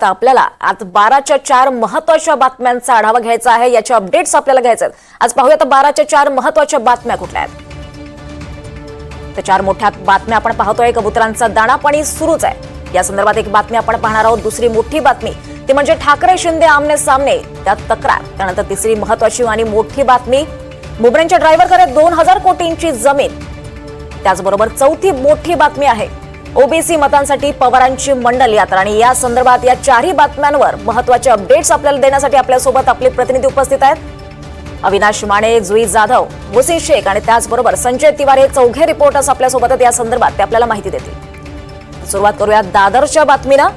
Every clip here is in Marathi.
तर आपल्याला आज बाराच्या चार महत्त्वाच्या बातम्यांचा आढावा घ्यायचा आहे. याचे अपडेट्स आपल्याला घ्यायचे आहेत. आज पाहूया तर बाराच्या चार महत्त्वाच्या बातम्या कुठल्या आहेत. तर चार मोठ्या बातम्या आपण पाहतोय. कबुतरांचा दाणापाणी सुरूच आहे. या संदर्भात एक बातमी आपण पाहणार आहोत. दुसरी मोठी बातमी ती म्हणजे ठाकरे शिंदे आमने सामने त्यात तक्रार. त्यानंतर तिसरी महत्वाची आणि मोठी बातमी मुबऱ्यांच्या ड्रायव्हरकडे दोन हजार कोटींची जमीन. त्याचबरोबर चौथी मोठी बातमी आहे. ओबीसी मतांसाठी पवारांची मंडल यात्रा आणि या संदर्भात या चारही बातम्यांवर महत्त्वाचे अपडेट्स आपल्याला देण्यासाठी आपल्यासोबत आपले प्रतिनिधी उपस्थित आहेत. अविनाश माने जुई जाधव मुसीन शेख आणि त्याचबरोबर संजय तिवारी हे चौघे रिपोर्टर्स आपल्यासोबत या संदर्भात ते आपल्याला माहिती देतील. सुरुवात करूया दादरच्या बातमीनं.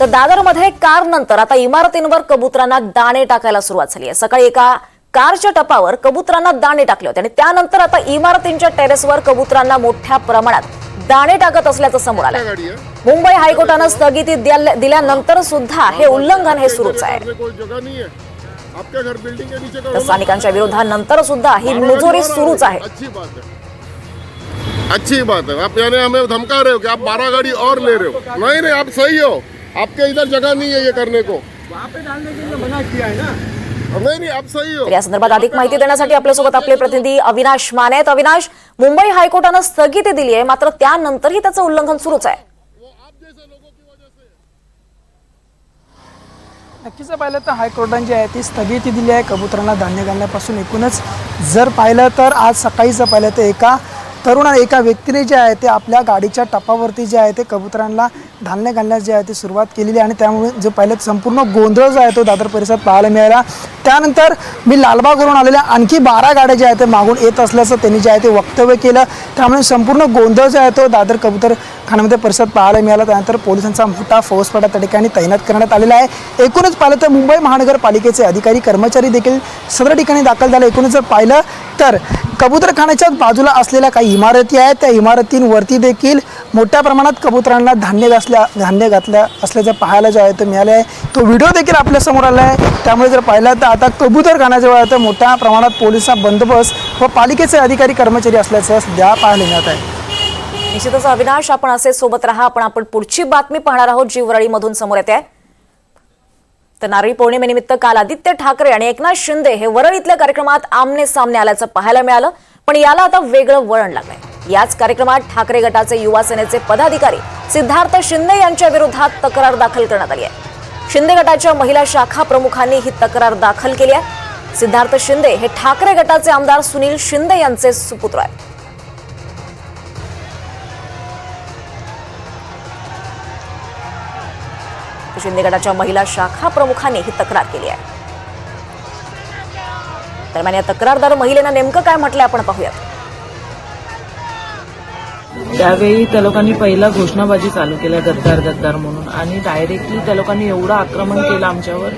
तर दादरमध्ये कार नंतर आता इमारतींवर कबुतरांना दाणे टाकायला सुरुवात झाली आहे. सकाळी एका कारच्या टपावर कबुतरांना दाणे टाकले होते आणि त्यानंतर आता इमारतींच्या टेरेसवर कबुतरांना मोठ्या प्रमाणात दाणे टाकत असल्याचं समोर आलं. है मुंबई हायकोर्टानं स्थगिती दिल्यानंतर सुद्धा हे उल्लंघन हे सुरूच आहे. है। स्थानिकांच्या विरोधानंतर सुद्धा ही मुजोरी सुरूच आहे. अच्छी बात है अच्छी बात है आप यानी हमें धमका रहे हो कि आप बारह गाड़ी और ले रहे हो? नहीं नहीं आप सही हो। आपके इधर जगह नहीं है ये करने को। वहाँ पे डालने के लिए मना किया है ना। हो. तर या संदर्भात अधिक माहिती देण्यासाठी आपल्यासोबत आपले प्रतिनिधी अविनाश माने आहेत. अविनाश मुंबई हायकोर्टानं स्थगिती दिली आहे. मात्र त्यानंतरही त्याचं उल्लंघन सुरूच आहे. नक्कीच पाहिलं तर हायकोर्टाने जी आहे ती स्थगिती दिली आहे. कबुतरांना धान्य घालण्यापासून एकूणच जर पाहिलं तर आज सकाळीचं पाहिलं तर एका तरुण एका व्यक्तीने जे आहे ते आपल्या गाडीच्या टपावरती जे आहे ते कबुतरांना धान्य घालण्यास जे आहे ते सुरुवात केलेली आहे आणि त्यामुळे जे पहिले संपूर्ण गोंधळ जो आहे तो दादर परिसरात पाहायला मिळाला. त्यानंतर मी लालबागवरून आलेल्या आणखी बारा गाड्या ज्या आहेत ते मागून येत असल्याचं त्यांनी जे आहे ते वक्तव्य केलं. त्यामुळे संपूर्ण गोंधळ जो आहे तो दादर कबूतर खाण्यामध्ये परिसरात पाहायला मिळाला. त्यानंतर पोलिसांचा मोठा फौजफाटा त्या ठिकाणी तैनात करण्यात आलेला आहे. एकूणच पाहिलं तर मुंबई महानगरपालिकेचे अधिकारी कर्मचारी देखील सदर ठिकाणी दाखल झाले. एकूणच जर पाहिलं तर कबूतरखान्याच्या बाजूला असलेल्या काही इमारती आहेत. त्या इमारतींवरती देखील मोठ्या प्रमाणात कबुतरांना धान्य घासल्या धान्य घातल्या असल्याचं पाहायला जे आहे ते मिळालं आहे. तो व्हिडिओ देखील आपल्यासमोर आला आहे. त्यामुळे जर पाहिलं तर आता कबूतरखान्याजवळ आहे तर मोठ्या प्रमाणात पोलिसांचा बंदोबस्त व पालिकेचे अधिकारी कर्मचारी असल्याचं सध्या पाहायला मिळत आहे. निश्चितच अविनाश आपण असे सोबत राहा. आपण आपण पुढची बातमी पाहणार आहोत. जीवराळीमधून समोर येते. आहे. तर नारळी पौर्णिमेनिमित्त काल आदित्य ठाकरे आणि एकनाथ शिंदे हे वरळीतल्या कार्यक्रमात आमने सामने आल्याचं पाहायला मिळालं. पण याला आता वेगळं वळण लागलंय. याच कार्यक्रमात ठाकरे गटाचे युवा सेनेचे पदाधिकारी सिद्धार्थ शिंदे यांच्या विरोधात तक्रार दाखल करण्यात आली आहे. शिंदे गटाच्या महिला शाखा प्रमुखांनी ही तक्रार दाखल केली आहे. सिद्धार्थ शिंदे हे ठाकरे गटाचे आमदार सुनील शिंदे यांचे सुपुत्र आहेत. शिंदे गटाच्या महिला शाखा प्रमुखांनी ही तक्रार केली आहे. दरम्यान या तक्रारदार महिलेनं नेमकं काय म्हटलंय आपण पाहूयात. त्यावेळी त्या लोकांनी पहिला घोषणाबाजी चालू केल्या गद्दार गद्दार म्हणून. आणि डायरेक्टली त्या लोकांनी एवढं आक्रमण केलं आमच्यावर.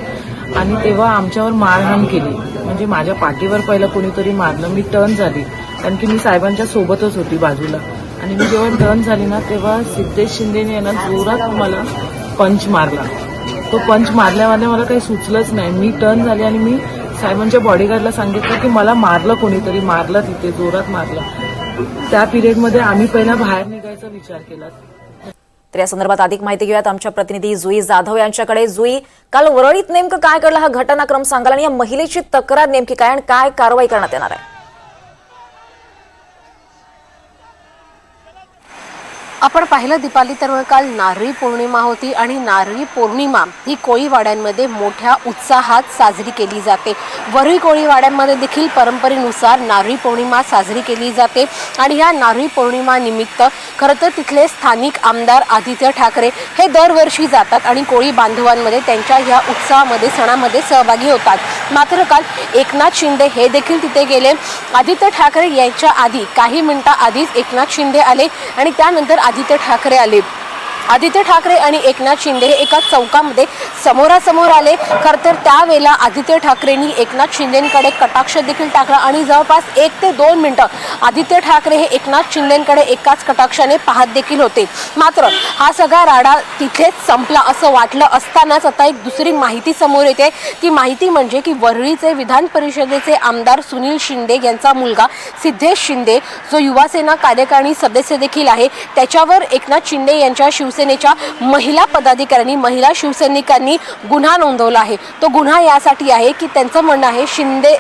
आणि तेव्हा आमच्यावर मारहाण केली. म्हणजे माझ्या पाठीवर पहिलं कोणीतरी मारलं. मी टर्न झाली. कारण की मी साहेबांच्या सोबतच होती बाजूला. आणि मी जेव्हा टर्न झाली ना तेव्हा सिद्धेश शिंदेने यांना जोरात मला पंच मारला. तो पंच मारल्यामध्ये मला काही सुचलंच नाही. मी टर्न झाली आणि मी साहेबांच्या बॉडीगार्डला सांगितलं की मला मारलं कोणीतरी मारलं तिथे जोरात मारलं. त्या पिरियडमध्ये आम्ही पहिला बाहेर निघायचा विचार केला. तर या संदर्भात अधिक माहिती घेऊयात. आमच्या प्रतिनिधी जुई जाधव यांच्याकडे. जुई काल वरळीत नेमकं काय घडलं? हा घटनाक्रम सांगाल आणि या महिलेची तक्रार नेमकी काय आणि काय कारवाई करण्यात येणार आहे? आपण पाहिलं दीपाली तर काल नारळी पौर्णिमा होती आणि नारळी पौर्णिमा ही कोळीवाड्यांमध्ये मोठ्या उत्साहात साजरी केली जाते. वरळी कोळीवाड्यांमध्ये देखील परंपरेनुसार नारळी पौर्णिमा साजरी केली जाते आणि या नारळी पौर्णिमानिमित्त खरं तर तिथले स्थानिक आमदार आदित्य ठाकरे हे दरवर्षी जातात आणि कोळी बांधवांमध्ये त्यांच्या ह्या उत्साहामध्ये सणामध्ये सहभागी होतात. मात्र काल एकनाथ शिंदे हे देखील तिथे गेले. आदित्य ठाकरे यांच्या आधी काही मिनिटाआधीच एकनाथ शिंदे आले आणि त्यानंतर आदित्य ठाकरे आले. आदित्य ठाकरे आणि एकनाथ शिंदे हे एका चौकामध्ये समोरासमोर आले. खर तर त्यावेळेला आदित्य ठाकरेंनी एकनाथ शिंदेकडे कटाक्ष देखील टाकला आणि जवळपास एक ते दोन मिनटं आदित्य ठाकरे हे एकनाथ शिंदेकडे एकाच कटाक्षाने पाहत देखील होते. मात्र हा सगळा राडा तिथेच संपला असं वाटलं असतानाच आता एक दुसरी माहिती समोर येते. ती माहिती म्हणजे की वरळीचे विधान परिषदेचे आमदार सुनील शिंदे यांचा मुलगा सिद्धेश शिंदे जो युवासेना कार्यकारिणी सदस्य देखील आहे त्याच्यावर एकनाथ शिंदे यांच्या शिव शिवसेनेच्या महिला पदाधिकाऱ्यांनी महिला शिवसैनिकांनी गुन्हा नोंदवला आहे. तो गुन्हा यासाठी आहे की त्यांचं म्हणणं आहे शिंदे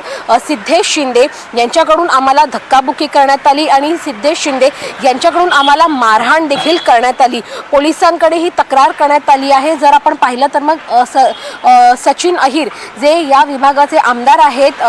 सिद्धेश शिंदे यांच्याकडून आम्हाला धक्काबुक्की करण्यात आली आणि सिद्धेश शिंदे यांच्याकडून आम्हाला मारहाण देखील करण्यात आली. पोलिसांकडे ही तक्रार करण्यात आली आहे. जर आपण पाहिलं तर मग स सचिन अहिर जे या विभागाचे आमदार आहेत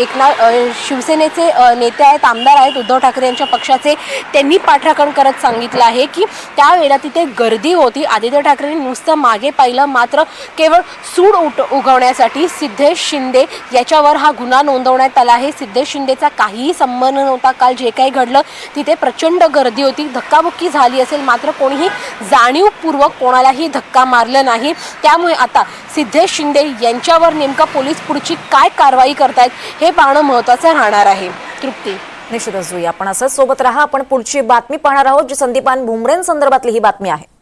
एकनाथ शिवसेनेचे नेते आहेत आमदार आहेत उद्धव ठाकरे यांच्या पक्षाचे त्यांनी पाठराखण करत सांगितलं आहे की त्यावेळेला तिथे गर्दी होती. आदित्य ठाकरेंनी नुसतं मागे पाहिलं मात्र केवळ सूड उट उगवण्यासाठी सिद्धेश शिंदे याच्यावर हा गुन्हा नोंदवण्यात आला आहे. सिद्धेश शिंदेचा काहीही संबंध नव्हता. काल जे काही घडलं तिथे प्रचंड गर्दी होती. धक्काबुक्की झाली असेल मात्र कोणीही जाणीवपूर्वक कोणालाही धक्का मारलं नाही. त्यामुळे आता सिद्धेश शिंदे यांच्यावर नेमका पोलीस पुढची काय कारवाई करतायत हे पाहणं महत्त्वाचं राहणार आहे. तृप्ती. निश्चितच जुई. आपण असंच सोबत राहा. आपण पुढची बातमी पाहणार आहोत जी संदीपान भुमरेंसंदर्भातली ही बातमी आहे.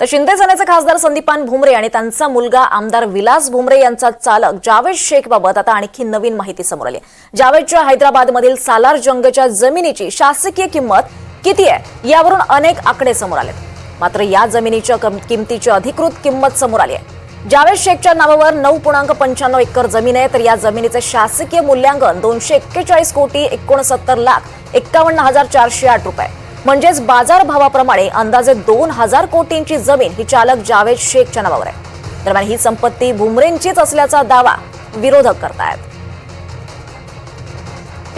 तर शिंदे सेनेचे खासदार संदीपान भुमरे आणि त्यांचा मुलगा आमदार विलास भुमरे यांचा चालक जावेद शेख बाबत आता आणखी नवीन माहिती समोर आली आहे. जावेदच्या हैदराबादमधील सालार जंगच्या जमिनीची शासकीय किंमत किती आहे यावरून अनेक आकडे समोर आलेत. मात्र या जमिनीच्या किमतीची अधिकृत किंमत समोर आली आहे. जावेद शेखच्या नावावर नऊ पूर्णांक पंच्याण्णव एकर जमीन आहे तर या जमिनीचे शासकीय मूल्यांकन दोनशे एक्केचाळीस कोटी एकोणसत्तर लाख एक्कावन्न हजार चारशे आठ रुपये. म्हणजेच बाजारभावाप्रमाणे अंदाजे दोन हजार कोटींची जमीन ही चालक जावेद शेखच्या नावावर आहे. दरम्यान ही संपत्ती भुमरेंचीच असल्याचा दावा विरोधक करतायत.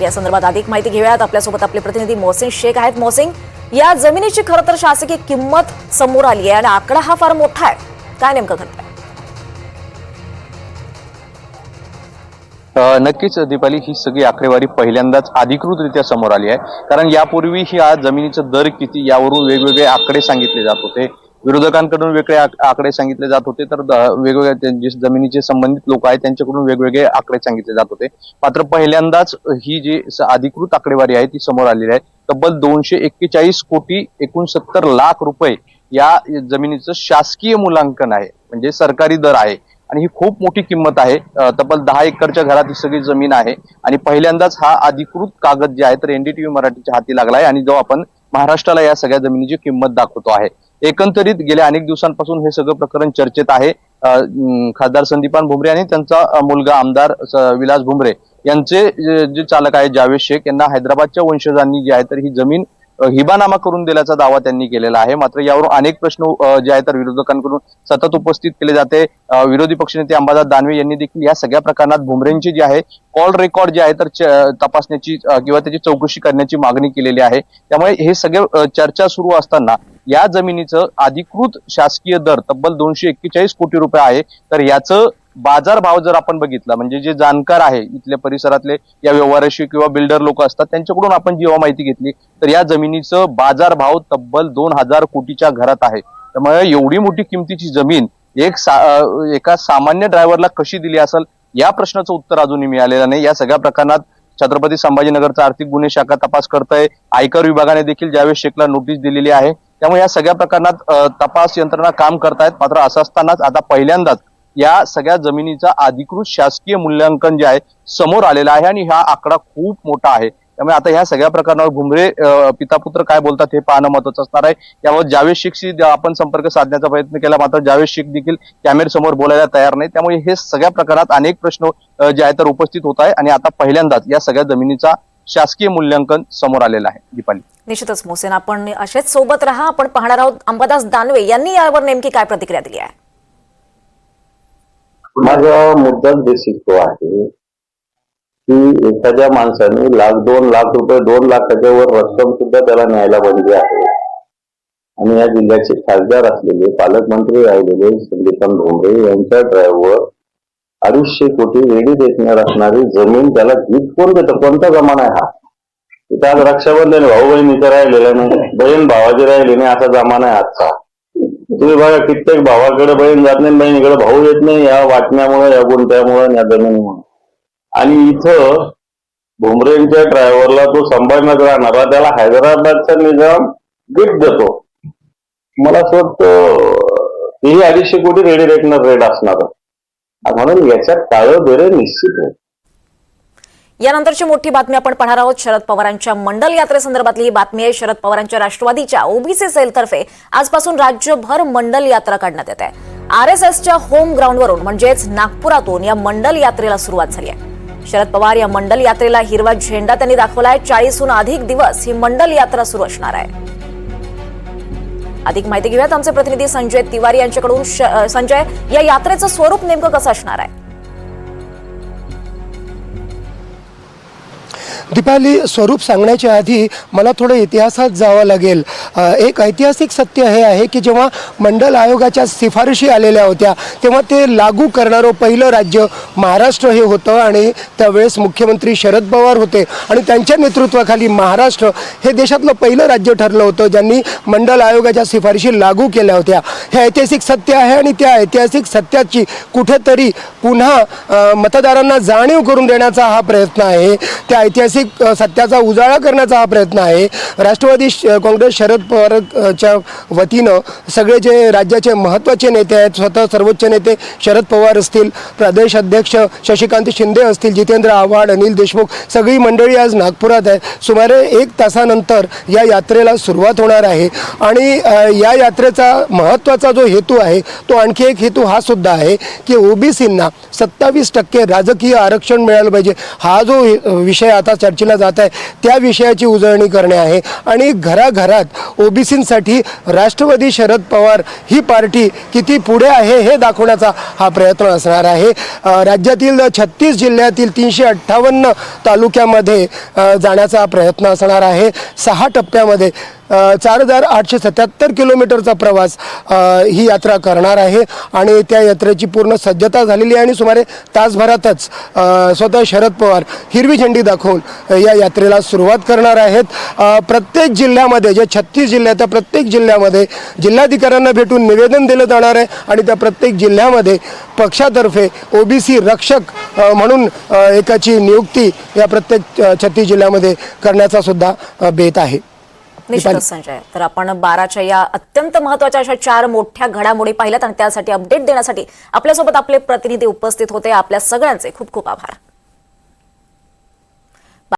या संदर्भात अधिक माहिती घेऊयात. आपल्यासोबत आपले प्रतिनिधी मोहसिन शेख आहेत. मोहसिन या जमिनीची खरं तर शासकीय किंमत समोर आली आहे आणि आकडा हा फार मोठा आहे. काय नेमकं घडतंय? नक्कीच दीपाली ही सगळी आकडेवारी पहिल्यांदाच अधिकृतरित्या समोर आली आहे. कारण यापूर्वी ही आज जमिनीचा दर किती यावरून वेगवेगळे आकडे सांगितले जात होते. विरोधकांकडून वेगळे आक- आकडे सांगितले जात होते तर द- वेगवेगळ्या जे जमिनीचे संबंधित लोक आहेत त्यांच्याकडून वेगवेगळे आकडे सांगितले जात होते. मात्र पहिल्यांदाच ही जी अधिकृत आकडेवारी आहे ती समोर आलेली आहे. तब्बल दोनशे एक्केचाळीस कोटी एकोणसत्तर लाख रुपये या जमिनीचं शासकीय मूल्यांकन आहे. म्हणजे सरकारी दर आहे. आणि ही खूप मोठी किंमत आहे. तब्बल दहा एकरच्या घरात ही सगळी जमीन आहे. आणि पहिल्यांदाच हा अधिकृत कागद जे आहे तर एनडीटीव्ही मराठीच्या हाती लागला आहे आणि जो आपण महाराष्ट्राला या सगळ्या जमिनीची किंमत दाखवतो आहे. एकंदरीत गेल्या अनेक दिवसांपासून हे सगळं प्रकरण चर्चेत आहे. खासदार संदीपान भुमरे आणि त्यांचा मुलगा आमदार स- विलास भुमरे यांचे जे जे चालक आहेत जावेद शेख यांना हैदराबादच्या वंशजांनी जी आहे तर ही जमीन हिबानामा करून दिल्याचा दावा त्यांनी केलेला आहे. मात्र यावरून अनेक प्रश्न जे आहेत तर विरोधकांकडून सतत उपस्थित केले जाते. विरोधी पक्षनेते अंबादास दानवे यांनी देखील या सगळ्या प्रकरणात भुमरेंची जी आहे कॉल रेकॉर्ड जे आहे तर च- तपासण्याची किंवा त्याची चौकशी करण्याची मागणी केलेली आहे. त्यामुळे हे सगळे चर्चा सुरू असताना या जमिनीचं अधिकृत शासकीय दर तब्बल दोनशे एक्केचाळीस कोटी रुपये आहे. तर याचं बाजार भाव जर आपण बघितला म्हणजे जे जाणकार आहे इथल्या परिसरातले या व्यवहाराशी किंवा बिल्डर लोक असतात त्यांच्याकडून आपण जेव्हा माहिती घेतली तर या जमिनीचं बाजार भाव तब्बल दोन हजार कोटीच्या घरात आहे. त्यामुळे एवढी मोठी किमतीची जमीन एक सा एका सामान्य ड्रायव्हरला कशी दिली असेल या प्रश्नाचं उत्तर अजूनही मिळालेलं नाही. या सगळ्या प्रकरणात छत्रपती संभाजीनगरचा आर्थिक गुन्हे शाखा तपास करतय. आयकर विभागाने देखील ज्यावेळेस शेखला नोटीस दिलेली आहे. त्यामुळे या सगळ्या प्रकरणात तपास यंत्रणा काम करतायत. मात्र असं असतानाच आता पहिल्यांदाच या सगळ्या जमिनीचा अधिकृत शासकीय मूल्यांकन जे आहे समोर आलेलं आहे आणि हा आकडा खूप मोठा आहे. त्यामुळे आता ह्या सगळ्या प्रकरणावर भुमरे पिता पुत्र काय बोलतात हे पाहणं महत्वाचं असणार आहे. यावर जावेद शेखशी आपण संपर्क साधण्याचा प्रयत्न केला मात्र जावेद शेख देखील कॅमेऱ्यासमोर बोलायला तयार नाही. त्यामुळे हे सगळ्या प्रकरणात अनेक प्रश्न जे आहेत तर उपस्थित होत आहे आणि आता पहिल्यांदाच या सगळ्या जमिनीचा शासकीय मूल्यांकन समोर आलेलं आहे. दीपाली. निश्चितच मोसेन आपण असेच सोबत राहा. आपण पाहणार आहोत अंबादास दानवे यांनी यावर नेमकी काय प्रतिक्रिया दिली आहे? माझा मुद्दाच बेसिक तो आहे की एखाद्या माणसाने लाख दोन लाख रुपये दोन लाखाच्या वर रक्कम सुद्धा त्याला न्यायला बंदी आहे. आणि या जिल्ह्याचे खासदार असलेले पालकमंत्री राहिलेले संदीपान भोंगरे यांच्या ड्रायव्हर अडीचशे कोटी रेडी देखणार असणारी जमीन त्याला गीत कोण देतं? कोणता जमाना आहे हा? इथं आज रक्षाबंधन भाऊ बहिणीचं राहिलेलं नाही बहीण भावाची राहिली नाही असा जमाना आहे आजचा. तुम्ही बघा कित्येक भावाकडे बहीण जात नाही बहिणीकडे भाऊ येत नाही या वाटण्यामुळे या गुंत्यामुळे या जमिनीमुळे. आणि इथं भुमरेंच्या ड्रायव्हरला तो संभाजीनगर राहणारा त्याला हैदराबादचा निजाम गिफ्ट देतो. मला असं वाटतं तेही अडीचशे कोटी रेडी रेटणार रेट असणार. म्हणून याच्यात काळं बेरे निश्चित आहे. यानंतरची मोठी बातमी आपण पाहणार आहोत. शरद पवारांच्या मंडल यात्रेसंदर्भातली ही बातमी आहे. शरद पवारांच्या राष्ट्रवादीच्या ओबीसी सेलतर्फे आजपासून राज्यभर मंडल यात्रा काढण्यात येत आहे. आर एस एसच्या होम ग्राउंडवरून म्हणजेच नागपुरातून या मंडल यात्रेला सुरुवात झाली आहे. शरद पवार या मंडल यात्रेला हिरवा झेंडा त्यांनी दाखवलाय चाळीसहून अधिक दिवस ही मंडल यात्रा सुरू असणार आहे. अधिक माहिती घेऊयात. आमचे प्रतिनिधी संजय तिवारी यांच्याकडून. श- संजय या यात्रेचं स्वरूप नेमकं कसं असणार आहे? दीपाली स्वरूप सांगण्याच्या आधी मला थोडं इतिहासात जावं लागेल. एक ऐतिहासिक सत्य हे आहे की जेव्हा मंडल आयोगाच्या शिफारशी आलेल्या होत्या तेव्हा ते लागू करणारं पहिलं राज्य महाराष्ट्र हे होतं आणि त्यावेळेस मुख्यमंत्री शरद पवार होते आणि त्यांच्या नेतृत्वाखाली महाराष्ट्र हे देशातलं पहिलं राज्य ठरलं होतं ज्यांनी मंडल आयोगाच्या शिफारशी लागू केल्या होत्या. हे ऐतिहासिक सत्य आहे आणि त्या ऐतिहासिक सत्याची कुठेतरी पुन्हा मतदारांना जाणीव करून देण्याचा हा प्रयत्न आहे. त्या ऐतिहासिक ऐतिहासिक सत्याचा उजाळा करण्याचा हा प्रयत्न आहे. राष्ट्रवादी श- काँग्रेस शरद पवारच्या वतीनं सगळे जे राज्याचे महत्त्वाचे नेते आहेत स्वतः सर्वोच्च नेते शरद पवार असतील प्रदेश अध्यक्ष शशिकांत शिंदे असतील जितेंद्र आव्हाड अनिल देशमुख सगळी मंडळी आज नागपुरात आहे सुमारे एक तासानंतर या यात्रेला सुरुवात होणार आहे. आणि या यात्रेचा महत्त्वाचा जो हेतू आहे तो आणखी एक हेतू हा सुद्धा आहे की ओबीसींना सत्तावीस टक्के राजकीय आरक्षण मिळालं पाहिजे. हा जो विषय आता चर्चेला जात आहे. त्या विषयाची उजळणी करणे आहे. आणि घराघरात ओबीसींसाठी राष्ट्रवादी शरद पवार ही पार्टी किती पुढे आहे हे दाखवण्याचा हा प्रयत्न असणार आहे. राज्यातील छत्तीस जिल्ह्यातील तीनशे अठ्ठावन्न तालुक्यामध्ये जाण्याचा प्रयत्न असणार आहे. सहा टप्प्यामध्ये चार हजार आठशे सत्याहत्तर किलोमीटरचा प्रवास ही यात्रा करणार आहे. आणि त्या यात्रेची पूर्ण सज्जता झालेली आहे आणि सुमारे तासभरातच स्वतः शरद पवार हिरवी झेंडी दाखवून या यात्रेला सुरुवात करणार आहेत. प्रत्येक जिल्ह्यामध्ये जे छत्तीस जिल्हे आहेत त्या प्रत्येक जिल्ह्यामध्ये जिल्हाधिकाऱ्यांना भेटून निवेदन दिलं जाणार आहे. आणि त्या प्रत्येक जिल्ह्यामध्ये पक्षातर्फे ओबीसी रक्षक म्हणून एकाची नियुक्ती या प्रत्येक छत्तीस जिल्ह्यामध्ये करण्याचा सुद्धा बेत आहे. निश्चितच संजय तर आपण बाराच्या या अत्यंत महत्त्वाच्या अशा चार मोठ्या घडामोडी पाहिल्यात आणि त्यासाठी अपडेट देण्यासाठी आपल्यासोबत आपले प्रतिनिधी उपस्थित होते. आपल्या सगळ्यांचे खूप खूप आभार.